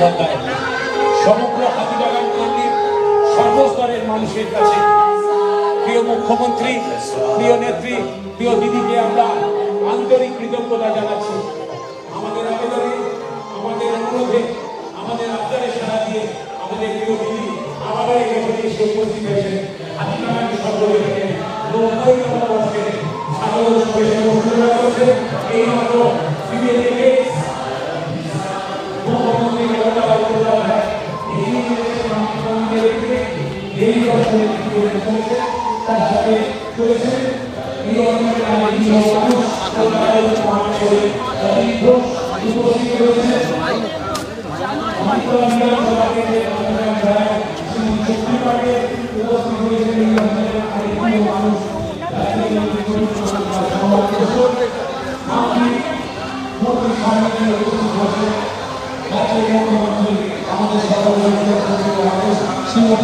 বন্দ্যোপাধ্যায় সমগ্র হাতিবাগান পল্লীর সর্বস্তরের মানুষের কাছে প্রিয় মুখ্যমন্ত্রী, প্রিয় নেত্রী, প্রিয় দিদিকে আমরা আন্তরিক কৃতজ্ঞতা জানাচ্ছি। আমাদের আবেদনে, আমাদের অনুরোধে, আমাদের আবদারে সাড়া দিয়ে আমাদের প্রিয় দিদি আমাদের এখানে এসে উপস্থিত হয়েছেন। হাতিবাগান সর্বজনীনে নব্বইতম বর্ষে স্বাগত অনুষ্ঠিত এই মাত্র সিবিএনকে তার সাথে চলেছে এই অঞ্চলের আইনি মানুষ মানুষ করে দরিদ্র উপস্থিত রয়েছে শ্রীমতী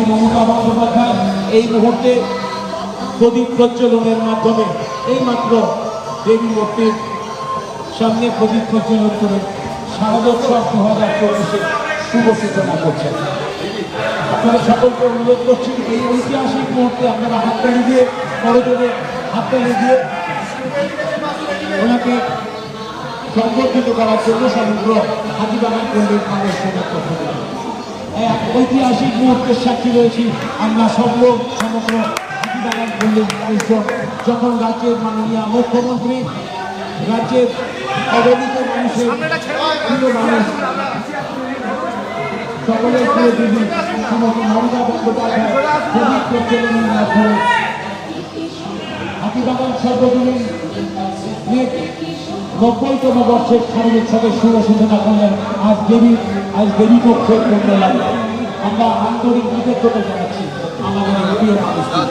মমতা বন্দ্যোপাধ্যায় এই মুহূর্তে প্রদীপ প্রজ্বলনের মাধ্যমে, এই মাত্র দেবী মূর্তির সামনে প্রদীপ প্রজ্বলন করে শারদোৎসব দু হাজার চব্বিশে শুভ সূচনা করছেন। আপনারা সকলকে অনুরোধ করছি, এই ঐতিহাসিক মুহূর্তে আপনারা হাততালি দিয়ে করজোরে হাততালি দিয়ে ওনাকে সংবর্ধিত করার জন্য সমগ্র হাতিবাগান পল্লীর পক্ষ থেকে। এক ঐতিহাসিক মুহূর্তের সাক্ষী রয়েছি আমরা সব লোক সমগ্র যখন রাজ্যের মাননীয় মুখ্যমন্ত্রী রাজ্যের অবনীত মানুষের প্রিয় মানুষ সকলের প্রিয় দিদি শ্রীমতী মমতা বন্দ্যোপাধ্যায় প্রচলনের মাধ্যমে হাতিবাগান সর্বজনীন নব্বইতম বর্ষের শারদোৎসবের শুভ সূচনা করলেন আজ দেবী আজ দেবী পক্ষের কন্যা আমরা আন্তরিক কৃতজ্ঞতা জানাচ্ছি। আমাদের প্রিয় মানুষদের